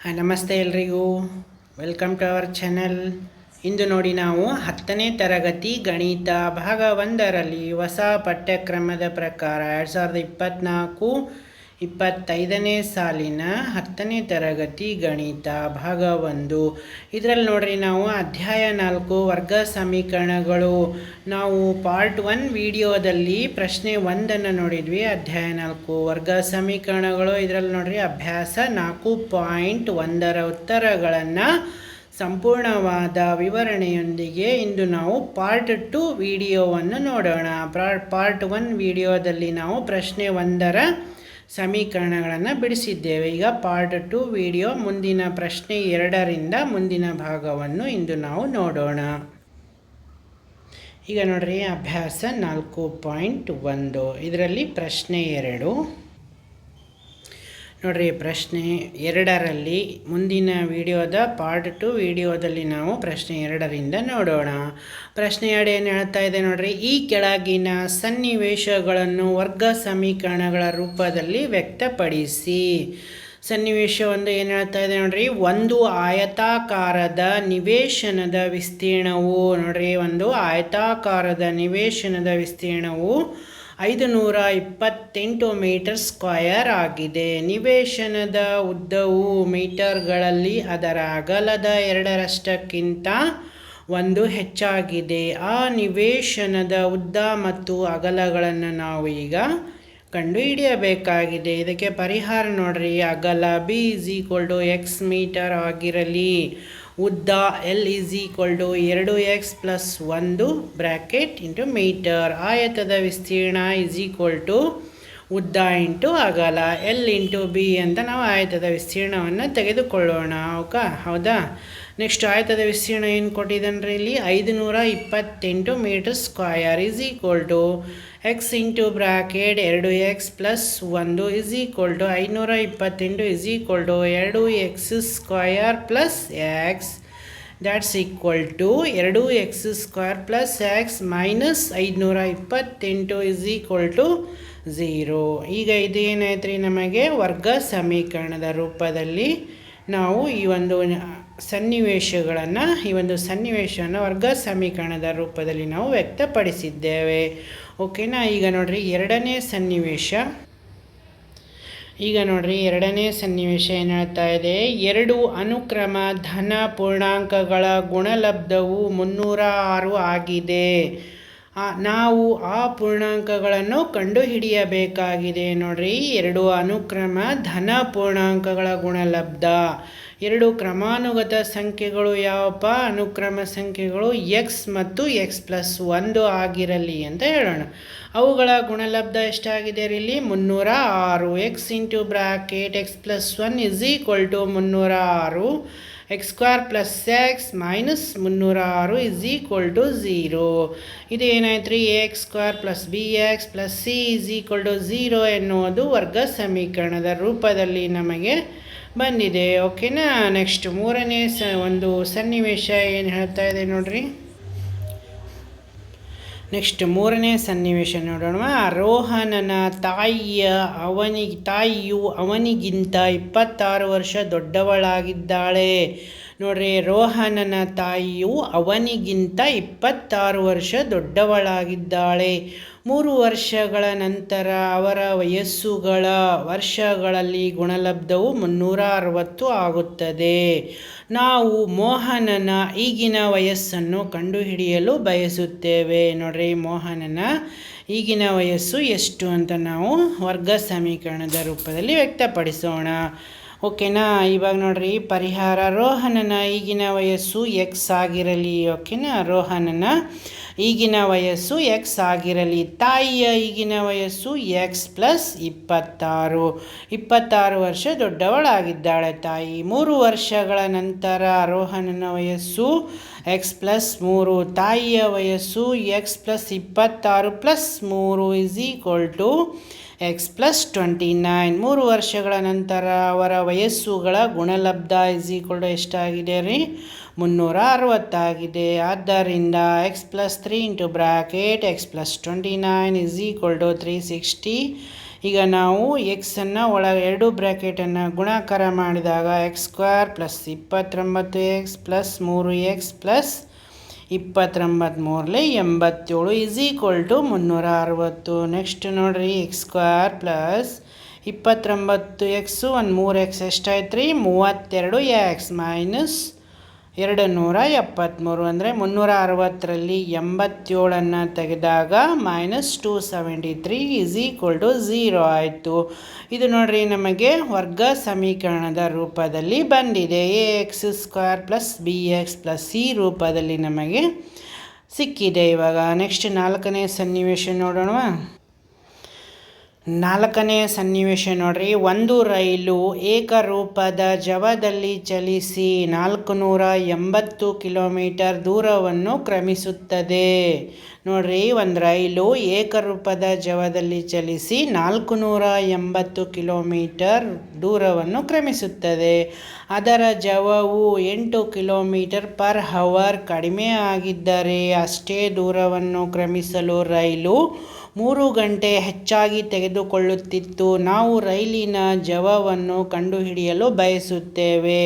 Hi, ನಮಸ್ತೆ ಎಲ್ರಿಗೂ. Welcome to our channel ಇಂದು ನೋಡಿ ನಾವು ಹತ್ತನೇ ತರಗತಿ ಗಣಿತ ಭಾಗ ಒಂದರಲ್ಲಿ ಹೊಸ ಪಠ್ಯಕ್ರಮದ ಪ್ರಕಾರ ಎರಡು ಸಾವಿರದ ಇಪ್ಪತ್ತ್ನಾಲ್ಕು ಇಪ್ಪತ್ತೈದನೇ ಸಾಲಿನ ಹತ್ತನೇ ತರಗತಿ ಗಣಿತ ಭಾಗ ಒಂದು. ಇದರಲ್ಲಿ ನೋಡ್ರಿ ನಾವು ಅಧ್ಯಾಯ ನಾಲ್ಕು ವರ್ಗ ಸಮೀಕರಣಗಳು. ನಾವು ಪಾರ್ಟ್ ಒನ್ ವಿಡಿಯೋದಲ್ಲಿ ಪ್ರಶ್ನೆ ಒಂದನ್ನು ನೋಡಿದ್ವಿ. ಅಧ್ಯಾಯ ನಾಲ್ಕು ವರ್ಗ ಸಮೀಕರಣಗಳು. ಇದರಲ್ಲಿ ನೋಡ್ರಿ ಅಭ್ಯಾಸ ನಾಲ್ಕು ಪಾಯಿಂಟ್ ಒಂದರ ಉತ್ತರಗಳನ್ನು ಸಂಪೂರ್ಣವಾದ ವಿವರಣೆಯೊಂದಿಗೆ ಇಂದು ನಾವು ಪಾರ್ಟ್ ಟು ವಿಡಿಯೋವನ್ನು ನೋಡೋಣ. ಪಾರ್ಟ್ ಒನ್ ವಿಡಿಯೋದಲ್ಲಿ ನಾವು ಪ್ರಶ್ನೆ ಒಂದರ ಸಮೀಕರಣಗಳನ್ನು ಬಿಡಿಸಿದ್ದೇವೆ. ಈಗ ಪಾರ್ಟ್ ಟು ವಿಡಿಯೋ ಮುಂದಿನ ಪ್ರಶ್ನೆ ಎರಡರಿಂದ ಮುಂದಿನ ಭಾಗವನ್ನು ಇಂದು ನಾವು ನೋಡೋಣ. ಈಗ ನೋಡ್ರಿ, ಅಭ್ಯಾಸ ನಾಲ್ಕು ಪಾಯಿಂಟ್ ಒಂದು. ಇದರಲ್ಲಿ ಪ್ರಶ್ನೆ ಎರಡು. ನೋಡ್ರಿ, ಪ್ರಶ್ನೆ ಎರಡರಲ್ಲಿ ಮುಂದಿನ ವಿಡಿಯೋದ ಪಾರ್ಟ್ ಟು ವಿಡಿಯೋದಲ್ಲಿ ನಾವು ಪ್ರಶ್ನೆ ಎರಡರಿಂದ ನೋಡೋಣ. ಪ್ರಶ್ನೆ ಎರಡು ಏನು ಹೇಳ್ತಾ ಇದೆ ನೋಡ್ರಿ, ಈ ಕೆಳಗಿನ ಸನ್ನಿವೇಶಗಳನ್ನು ವರ್ಗ ಸಮೀಕರಣಗಳ ರೂಪದಲ್ಲಿ ವ್ಯಕ್ತಪಡಿಸಿ. ಸನ್ನಿವೇಶ ಒಂದು ಏನು ಹೇಳ್ತಾ ಇದೆ ನೋಡ್ರಿ, ಒಂದು ಆಯತಾಕಾರದ ನಿವೇಶನದ ವಿಸ್ತೀರ್ಣವು, ನೋಡ್ರಿ, ಒಂದು ಆಯತಾಕಾರದ ನಿವೇಶನದ ವಿಸ್ತೀರ್ಣವು ಐದು ನೂರ ಇಪ್ಪತ್ತೆಂಟು ಮೀಟರ್ ಸ್ಕ್ವಯರ್ ಆಗಿದೆ. ನಿವೇಶನದ ಉದ್ದವು ಮೀಟರ್ಗಳಲ್ಲಿ ಅದರ ಅಗಲದ ಎರಡರಷ್ಟಕ್ಕಿಂತ ಒಂದು ಹೆಚ್ಚಾಗಿದೆ. ಆ ನಿವೇಶನದ ಉದ್ದ ಮತ್ತು ಅಗಲಗಳನ್ನು ನಾವು ಈಗ ಕಂಡುಹಿಡಿಯಬೇಕಾಗಿದೆ. ಇದಕ್ಕೆ ಪರಿಹಾರ ನೋಡ್ರಿ. ಅಗಲ B is equal to X metre ಆಗಿರಲಿ. ಉದ್ದ ಎಲ್ ಈಸ್ ಈಕ್ವಲ್ ಟು ಎರಡು ಎಕ್ಸ್ ಪ್ಲಸ್ ಒಂದು ಬ್ರ್ಯಾಕೆಟ್ ಇಂಟು ಮೀಟರ್ ಆಯತದ ವಿಸ್ತೀರ್ಣ ಈಸ್ ಈಕ್ವಲ್ ಟು ಉದ್ದ ಇಂಟು ಅಗಲ. ಎಲ್ ಇಂಟು ಬಿ ಅಂತ ನಾವು ಆಯತದ ವಿಸ್ತೀರ್ಣವನ್ನು ತೆಗೆದುಕೊಳ್ಳೋಣ. ಓಕೆ? ಹೌದಾ? ನೆಕ್ಸ್ಟ್ ಆಯತದ ವಿಸ್ತೀರ್ಣ ಏನು ಕೊಟ್ಟಿದ್ದಾನ್ರಿ ಇಲ್ಲಿ? ಐದು ನೂರ ಇಪ್ಪತ್ತೆಂಟು metre square is equal to X into bracket ಎರಡು ಎಕ್ಸ್ ಪ್ಲಸ್ ಒಂದು ಇಸ್ ಈಕ್ವಲ್ ಟು ಐನೂರ ಇಪ್ಪತ್ತೆಂಟು ಇಸ್ ಈಕ್ವಲ್ ಟು ಎರಡು X square plus X that's equal to ಎರಡು X square plus X minus ಐದುನೂರ ಇಪ್ಪತ್ತೆಂಟು ಇಸ್ ಈಕ್ವಲ್ ಟು ಝೀರೋ ಈಗ ಇದು ಏನಾಯ್ತು ರೀ ನಮಗೆ ವರ್ಗ ಸಮೀಕರಣದ ರೂಪದಲ್ಲಿ ನಾವು ಈ ಒಂದು ಸನ್ನಿವೇಶಗಳನ್ನು, ಈ ಒಂದು ಸನ್ನಿವೇಶವನ್ನು ವರ್ಗ ಸಮೀಕರಣದ ರೂಪದಲ್ಲಿ ನಾವು ವ್ಯಕ್ತಪಡಿಸಿದ್ದೇವೆ. ಓಕೆನಾ? ಈಗ ನೋಡಿರಿ, ಎರಡನೇ ಸನ್ನಿವೇಶ. ಈಗ ನೋಡ್ರಿ, ಎರಡನೇ ಸನ್ನಿವೇಶ ಏನು ಹೇಳ್ತಾ ಇದೆ? ಎರಡು ಅನುಕ್ರಮ ಧನ ಪೂರ್ಣಾಂಕಗಳ ಗುಣಲಬ್ಧವು ಮುನ್ನೂರ ಆರು ಆಗಿದೆ. ನಾವು ಆ ಪೂರ್ಣಾಂಕಗಳನ್ನು ಕಂಡುಹಿಡಿಯಬೇಕಾಗಿದೆ ನೋಡ್ರಿ. ಎರಡು ಅನುಕ್ರಮ ಧನ ಪೂರ್ಣಾಂಕಗಳ ಗುಣಲಬ್ಧ. ಎರಡು ಕ್ರಮಾನುಗತ ಸಂಖ್ಯೆಗಳು ಯಾವಪ್ಪ? ಅನುಕ್ರಮ ಸಂಖ್ಯೆಗಳು ಎಕ್ಸ್ ಮತ್ತು ಎಕ್ಸ್ ಪ್ಲಸ್ ಒಂದು ಆಗಿರಲಿ ಅಂತ ಹೇಳೋಣ. ಅವುಗಳ ಗುಣಲಬ್ಧ ಎಷ್ಟಾಗಿದೆ ಇಲ್ಲಿ ಮುನ್ನೂರ ಆರು. X into bracket X plus one is equal to ಮುನ್ನೂರ ಆರು. X square plus X minus ಮುನ್ನೂರ ಆರು ಇಸ್ ಈಕ್ವಲ್ ಟು ಝೀರೋ ಇದು ಏನಾಯ್ತು ರೀ X square plus B X plus C is equal to zero ಎನ್ನುವುದು ವರ್ಗ ಸಮೀಕರಣದ ರೂಪದಲ್ಲಿ ನಮಗೆ ಬಂದಿದೆ. ಓಕೆನಾ ನೆಕ್ಸ್ಟ್ ಮೂರನೇ ಸ ಒಂದು ಸನ್ನಿವೇಶ ಏನು ಹೇಳ್ತಾ ಇದೆ ನೋಡ್ರಿ? ನೆಕ್ಸ್ಟ್ ಮೂರನೇ ಸನ್ನಿವೇಶ ನೋಡೋಣ ರೋಹನನ ತಾಯಿಯ ಅವನಿಗೆ ತಾಯಿಯು ಅವನಿಗಿಂತ ಇಪ್ಪತ್ತಾರು ವರ್ಷ ದೊಡ್ಡವಳಾಗಿದ್ದಾಳೆ. ನೋಡ್ರಿ, ರೋಹನನ ತಾಯಿಯು ಅವನಿಗಿಂತ ಇಪ್ಪತ್ತಾರು ವರ್ಷ ದೊಡ್ಡವಳಾಗಿದ್ದಾಳೆ. ಮೂರು ವರ್ಷಗಳ ನಂತರ ಅವರ ವಯಸ್ಸುಗಳ ವರ್ಷಗಳಲ್ಲಿ ಗುಣಲಬ್ಧವು ಮುನ್ನೂರ ಅರವತ್ತು ಆಗುತ್ತದೆ. ನಾವು ಮೋಹನನ ಈಗಿನ ವಯಸ್ಸನ್ನು ಕಂಡುಹಿಡಿಯಲು ಬಯಸುತ್ತೇವೆ. ನೋಡ್ರಿ, ಮೋಹನನ ಈಗಿನ ವಯಸ್ಸು ಎಷ್ಟು ಅಂತ ನಾವು ವರ್ಗ ಸಮೀಕರಣದ ರೂಪದಲ್ಲಿ ವ್ಯಕ್ತಪಡಿಸೋಣ. ಓಕೆನಾ? ಇವಾಗ ನೋಡ್ರಿ, ಪರಿಹಾರ ರೋಹನನ ಈಗಿನ ವಯಸ್ಸು ಎಕ್ಸ್ ಆಗಿರಲಿ, ಓಕೆನಾ? ರೋಹನನ ಈಗಿನ ವಯಸ್ಸು ಎಕ್ಸ್ ಆಗಿರಲಿ, ತಾಯಿಯ ಈಗಿನ ವಯಸ್ಸು ಎಕ್ಸ್ ಪ್ಲಸ್ ಇಪ್ಪತ್ತಾರು. ಇಪ್ಪತ್ತಾರು ವರ್ಷ ದೊಡ್ಡವಳಾಗಿದ್ದಾಳೆ ತಾಯಿ. ಮೂರು ವರ್ಷಗಳ ನಂತರ ರೋಹನನ ವಯಸ್ಸು ಎಕ್ಸ್ ಪ್ಲಸ್ ಮೂರು, ತಾಯಿಯ ವಯಸ್ಸು ಎಕ್ಸ್ ಪ್ಲಸ್ ಇಪ್ಪತ್ತಾರು ಪ್ಲಸ್ ಮೂರು is equal to x plus twenty nine ಮೂರು ವರ್ಷಗಳ ನಂತರ ಅವರ ವಯಸ್ಸುಗಳ ಗುಣಲಬ್ಧ ಇಸ್ ಈಕ್ವಲ್ ಟು ಎಷ್ಟಾಗಿದೆ ರೀ? ಮುನ್ನೂರ ಅರವತ್ತಾಗಿದೆ ಆದ್ದರಿಂದ X plus three into bracket X plus twenty nine is equal to three sixty ಈಗ ನಾವು ಎಕ್ಸನ್ನು ಒಳ ಎರಡು ಬ್ರ್ಯಾಕೆಟನ್ನು ಗುಣಾಕಾರ ಮಾಡಿದಾಗ ಎಕ್ಸ್ ಸ್ಕ್ವೇರ್ ಪ್ಲಸ್ ಇಪ್ಪತ್ತೊಂಬತ್ತು ಎಕ್ಸ್ ಪ್ಲಸ್ ಮೂರು ಎಕ್ಸ್ ಪ್ಲಸ್ ಇಪ್ಪತ್ತೊಂಬತ್ತು ಮೂರಲೆ ಎಂಬತ್ತೇಳು ಇಸ್ ಈಕ್ವಲ್ ಟು ಮುನ್ನೂರ ಅರವತ್ತು ನೆಕ್ಸ್ಟ್ ನೋಡಿರಿ ಎಕ್ಸ್ ಸ್ಕ್ವೇರ್ ಪ್ಲಸ್ ಇಪ್ಪತ್ತೊಂಬತ್ತು ಎಕ್ಸು ಒಂದು ಮೂರು ಎಕ್ಸ್ ಎಷ್ಟಾಯ್ತು ರೀ ಮೂವತ್ತೆರಡು ಎಕ್ಸ್ ಮೈನಸ್ ಎರಡು ನೂರ ಎಪ್ಪತ್ತ್ಮೂರು ಅಂದರೆ ಮುನ್ನೂರ ಅರವತ್ತರಲ್ಲಿ ಎಂಬತ್ತೇಳನ್ನು ತೆಗೆದಾಗ minus two seventy three is equal to zero ಆಯಿತು. ಇದು ನೋಡಿರಿ ನಮಗೆ ವರ್ಗ ಸಮೀಕರಣದ ರೂಪದಲ್ಲಿ ಬಂದಿದೆ. A X square plus B X plus C ರೂಪದಲ್ಲಿ ನಮಗೆ ಸಿಕ್ಕಿದೆ ಇವಾಗ. ನೆಕ್ಸ್ಟ್ ನಾಲ್ಕನೇ ಸನ್ನಿವೇಶ ನೋಡೋಣ ನಾಲ್ಕನೇ ಸನ್ನಿವೇಶ ನೋಡ್ರಿ. ಒಂದು ರೈಲು ಏಕರೂಪದ ಜವದಲ್ಲಿ ಚಲಿಸಿ ನಾಲ್ಕು ನೂರ ಎಂಬತ್ತು ಕಿಲೋಮೀಟರ್ ದೂರವನ್ನು ಕ್ರಮಿಸುತ್ತದೆ. ನೋಡ್ರಿ, ಒಂದು ರೈಲು ಏಕರೂಪದ ಜವದಲ್ಲಿ ಚಲಿಸಿ ನಾಲ್ಕು ನೂರ ಎಂಬತ್ತು ಕಿಲೋಮೀಟರ್ ದೂರವನ್ನು ಕ್ರಮಿಸುತ್ತದೆ. ಅದರ ಜವವು ಎಂಟು ಕಿಲೋಮೀಟರ್ ಪರ್ ಹವರ್ ಕಡಿಮೆ ಆಗಿದ್ದರೆ ಅಷ್ಟೇ ದೂರವನ್ನು ಕ್ರಮಿಸಲು ರೈಲು ಮೂರು ಗಂಟೆ ಹೆಚ್ಚಾಗಿ ತೆಗೆದುಕೊಳ್ಳುತ್ತಿತ್ತು. ನಾವು ರೈಲಿನ ಜವವನ್ನು ಕಂಡುಹಿಡಿಯಲು ಬಯಸುತ್ತೇವೆ.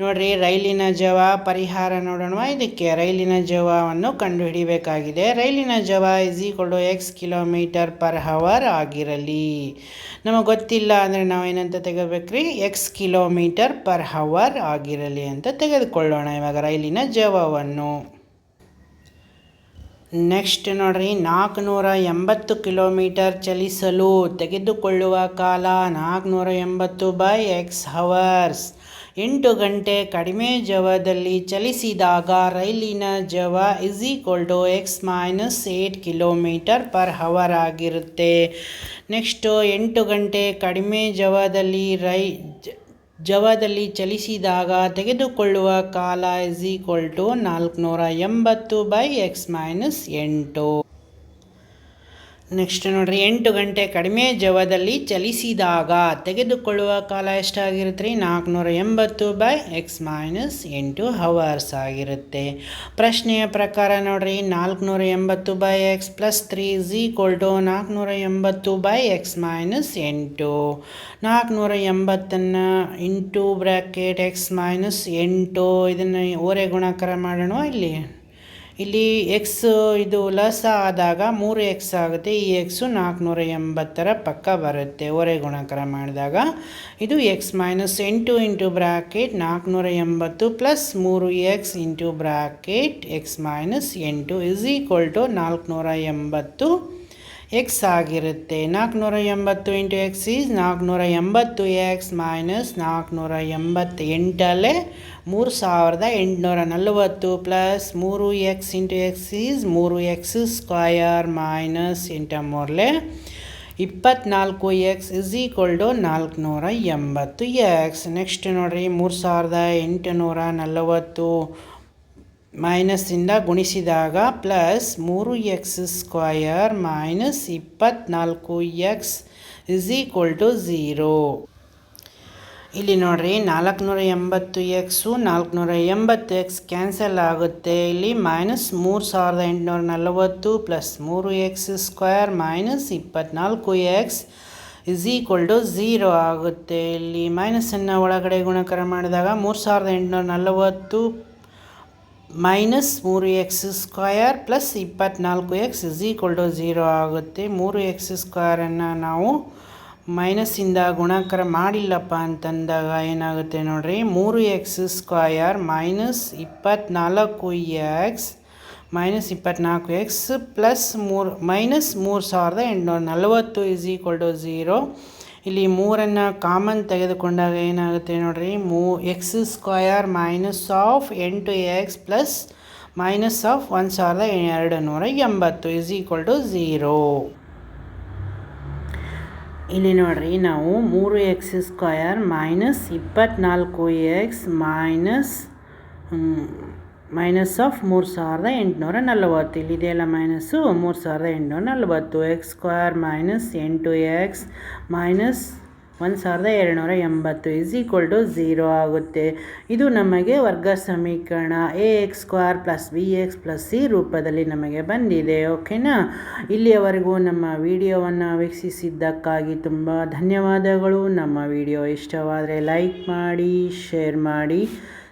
ನೋಡ್ರಿ, ರೈಲಿನ ಜವ ಪರಿಹಾರ ನೋಡೋಣ ಇದಕ್ಕೆ ರೈಲಿನ ಜವವನ್ನು ಕಂಡುಹಿಡಿಯಬೇಕಾಗಿದೆ ರೈಲಿನ ಜವ is equal X kilometre per hour ಆಗಿರಲಿ. ನಮಗೆ ಗೊತ್ತಿಲ್ಲ ಅಂದರೆ ನಾವೇನಂತ ತೆಗೋಬೇಕ್ರಿ ಎಕ್ಸ್ ಕಿಲೋಮೀಟರ್ ಪರ್ ಹವರ್ ಆಗಿರಲಿ ಅಂತ ತೆಗೆದುಕೊಳ್ಳೋಣ ಇವಾಗ ರೈಲಿನ ಜವವನ್ನು. ನೆಕ್ಸ್ಟ್ ನೋಡ್ರಿ ನಾಲ್ಕುನೂರ ಎಂಬತ್ತು ಕಿಲೋಮೀಟರ್ ಚಲಿಸಲು ತೆಗೆದುಕೊಳ್ಳುವ ಕಾಲ ನಾಲ್ಕುನೂರ ಎಂಬತ್ತು ಬೈ ಎಕ್ಸ್ ಹವರ್ಸ್ ಎಂಟು ಗಂಟೆ ಕಡಿಮೆ ಜವದಲ್ಲಿ ಚಲಿಸಿದಾಗ ರೈಲಿನ ಜವ is equal to X minus eight kilometre per hour ಆಗಿರುತ್ತೆ. ನೆಕ್ಸ್ಟು ಎಂಟು ಗಂಟೆ ಕಡಿಮೆ ಜವದಲ್ಲಿ ರೈ ಜವದಲ್ಲಿ ಚಲಿಸಿದಾಗ ತೆಗೆದುಕೊಳ್ಳುವ ಕಾಲ ಇಸ್ ಈಕ್ವಲ್ ಟು ನಾಲ್ಕುನೂರ ಎಂಬತ್ತು ಬೈ ಎಕ್ಸ್ ಮೈನಸ್ ಎಂಟು. ನೆಕ್ಸ್ಟ್ ನೋಡಿರಿ, ಎಂಟು ಗಂಟೆ ಕಡಿಮೆ ಜವದಲ್ಲಿ ಚಲಿಸಿದಾಗ ತೆಗೆದುಕೊಳ್ಳುವ ಕಾಲ ಎಷ್ಟಾಗಿರುತ್ತೆ? ರೀ ನಾಲ್ಕುನೂರ ಎಂಬತ್ತು ಬೈ ಎಕ್ಸ್ ಮೈನಸ್ ಎಂಟು ಹವರ್ಸ್ ಆಗಿರುತ್ತೆ. ಪ್ರಶ್ನೆಯ ಪ್ರಕಾರ ನೋಡಿರಿ, ನಾಲ್ಕುನೂರ ಎಂಬತ್ತು by X plus three is equal to ನಾಲ್ಕುನೂರ ಎಂಬತ್ತು ಬೈ ಎಕ್ಸ್ ಮೈನಸ್ ಎಂಟು. ನಾಲ್ಕುನೂರ ಎಂಬತ್ತನ್ನು ಇಂಟು ಬ್ರ್ಯಾಕೆಟ್ ಎಕ್ಸ್ ಮೈನಸ್ ಎಂಟು, ಇದನ್ನು ಓರೆ ಗುಣಾಕಾರ ಮಾಡೋಣ ಇಲ್ಲಿ? ಇಲ್ಲಿ ಎಕ್ಸ್ ಇದು ಲಸ ಆದಾಗ ಮೂರು ಎಕ್ಸ್ ಆಗುತ್ತೆ. ಈ ಎಕ್ಸು ನಾಲ್ಕುನೂರ ಎಂಬತ್ತರ ಪಕ್ಕ ಬರುತ್ತೆ. ಒರೆ ಗುಣಾಕಾರ ಮಾಡಿದಾಗ ಇದು ಎಕ್ಸ್ ಮೈನಸ್ ಎಂಟು ಇಂಟು ಬ್ರಾಕೆಟ್ ನಾಲ್ಕುನೂರ ಎಂಬತ್ತು ಪ್ಲಸ್ ಮೂರು x into bracket x minus ಎಂಟು ಇಸ್ ಈಕ್ವಲ್ ಟು ನಾಲ್ಕುನೂರ ಎಂಬತ್ತು ಎಕ್ಸ್ ಆಗಿರುತ್ತೆ. ನಾಲ್ಕುನೂರ ಎಂಬತ್ತು ಇಂಟು ಎಕ್ಸ್ ಈಸ್ ನಾಲ್ಕುನೂರ ಎಂಬತ್ತು ಎಕ್ಸ್ ಮೈನಸ್ ನಾಲ್ಕುನೂರ ಎಂಬತ್ತೆಂಟಲ್ಲೇ ಮೂರು ಸಾವಿರದ ಎಂಟುನೂರ ನಲವತ್ತು ಪ್ಲಸ್ ಮೂರು ಎಕ್ಸ್ ಇಂಟು ಎಕ್ಸ್ ಈಸ್ ಮೂರು ಎಕ್ಸ್ ಸ್ಕ್ವಯರ್ ಮೈನಸ್ ಇಂಟ ಮೂರಲೆ ಇಪ್ಪತ್ನಾಲ್ಕು ಎಕ್ಸ್ ಇಸ್ ಈಕ್ವಲ್ ಟು ನಾಲ್ಕುನೂರ ಎಂಬತ್ತು ಎಕ್ಸ್ ನೆಕ್ಸ್ಟ್ ನೋಡಿರಿ, ಮೂರು ಸಾವಿರದ ಎಂಟುನೂರ ನಲವತ್ತು ಮೈನಸ್ಸಿಂದ ಗುಣಿಸಿದಾಗ ಪ್ಲಸ್ ಮೂರು ಎಕ್ಸ್ ಸ್ಕ್ವಯರ್ ಮೈನಸ್ ಇಪ್ಪತ್ನಾಲ್ಕು x is equal to zero. ಇಲ್ಲಿ ನೋಡಿರಿ, ನಾಲ್ಕುನೂರ ಎಂಬತ್ತು ಎಕ್ಸು ನಾಲ್ಕುನೂರ ಎಂಬತ್ತು ಎಕ್ಸ್ ಕ್ಯಾನ್ಸಲ್ ಆಗುತ್ತೆ. ಇಲ್ಲಿ ಮೈನಸ್ ಮೂರು ಸಾವಿರದ ಎಂಟುನೂರ ನಲವತ್ತು ಪ್ಲಸ್ ಮೂರು ಎಕ್ಸ್ ಸ್ಕ್ವಯರ್ ಮೈನಸ್ ಇಪ್ಪತ್ನಾಲ್ಕು x is equal to zero ಆಗುತ್ತೆ. ಇಲ್ಲಿ ಮೈನಸನ್ನು ಒಳಗಡೆ ಗುಣಕಾರ ಮಾಡಿದಾಗ ಮೂರು ಸಾವಿರದ ಎಂಟುನೂರ ನಲವತ್ತು ಮೈನಸ್ ಮೂರು ಎಕ್ಸ್ ಸ್ಕ್ವಯರ್ ಪ್ಲಸ್ ಇಪ್ಪತ್ನಾಲ್ಕು x is equal to zero ಆಗುತ್ತೆ. ಮೂರು ಎಕ್ಸ್ ಸ್ಕ್ವಯರನ್ನು ನಾವು ಮೈನಸ್ಸಿಂದ ಗುಣಾಕಾರ ಮಾಡಿಲ್ಲಪ್ಪ ಅಂತಂದಾಗ ಏನಾಗುತ್ತೆ ನೋಡಿರಿ? ಮೂರು ಎಕ್ಸ್ ಸ್ಕ್ವಯರ್ ಮೈನಸ್ ಇಪ್ಪತ್ನಾಲ್ಕು ಎಕ್ಸ್ ಮೈನಸ್ ಇಪ್ಪತ್ನಾಲ್ಕು ಎಕ್ಸ್ ಪ್ಲಸ್ ಮೂರು ಮೈನಸ್ ಮೂರು ಸಾವಿರದ ಎಂಟುನೂರ ನಲವತ್ತು ಇಸ್ ಈಕ್ವಲ್ ಟು ಝೀರೋ. ಇಲ್ಲಿ ಮೂರನ್ನು ಕಾಮನ್ ತೆಗೆದುಕೊಂಡಾಗ ಏನಾಗುತ್ತೆ ನೋಡಿರಿ? ಮೂ ಎಕ್ಸ್ ಸ್ಕ್ವಯರ್ ಮೈನಸ್ ಆಫ್ ಎಂಟು ಎಕ್ಸ್ ಪ್ಲಸ್ ಮೈನಸ್ ಆಫ್ ಒಂದು ಸಾವಿರದ ಎರಡು ನೂರ ಎಂಬತ್ತು ಇಸ್ ಈಕ್ವಲ್ ಟು ಝೀರೋ ಇಲ್ಲಿ ನೋಡಿರಿ, ನಾವು ಮೂರು ಎಕ್ಸ್ ಸ್ಕ್ವಯರ್ ಮೈನಸ್ ಇಪ್ಪತ್ತ್ನಾಲ್ಕು ಎಕ್ಸ್ ಮೈನಸ್ ಮೈನಸ್ ಆಫ್ ಮೂರು ಸಾವಿರದ ಎಂಟುನೂರ ನಲವತ್ತು. ಇಲ್ಲಿದೆಯಲ್ಲ ಮೈನಸ್ಸು ಮೂರು ಸಾವಿರದ ಎಂಟುನೂರ ನಲವತ್ತು. ಎಕ್ಸ್ ಸ್ಕ್ವೇರ್ ಮೈನಸ್ ಎಂಟು ಎಕ್ಸ್ ಮೈನಸ್ ಒಂದು ಸಾವಿರದ ಎರಡುನೂರ ಎಂಬತ್ತು ಇಸ್ ಈಕ್ವಲ್ ಟು ಝೀರೋ ಆಗುತ್ತೆ. ಇದು ನಮಗೆ ವರ್ಗ ಸಮೀಕರಣ a x square plus b x plus c ರೂಪದಲ್ಲಿ ನಮಗೆ ಬಂದಿದೆ ಓಕೆನಾ ಇಲ್ಲಿಯವರೆಗೂ ನಮ್ಮ ವಿಡಿಯೋವನ್ನು ವೀಕ್ಷಿಸಿದ್ದಕ್ಕಾಗಿ ತುಂಬ ಧನ್ಯವಾದಗಳು. ನಮ್ಮ ವಿಡಿಯೋ ಇಷ್ಟವಾದರೆ ಲೈಕ್ ಮಾಡಿ ಶೇರ್ ಮಾಡಿ.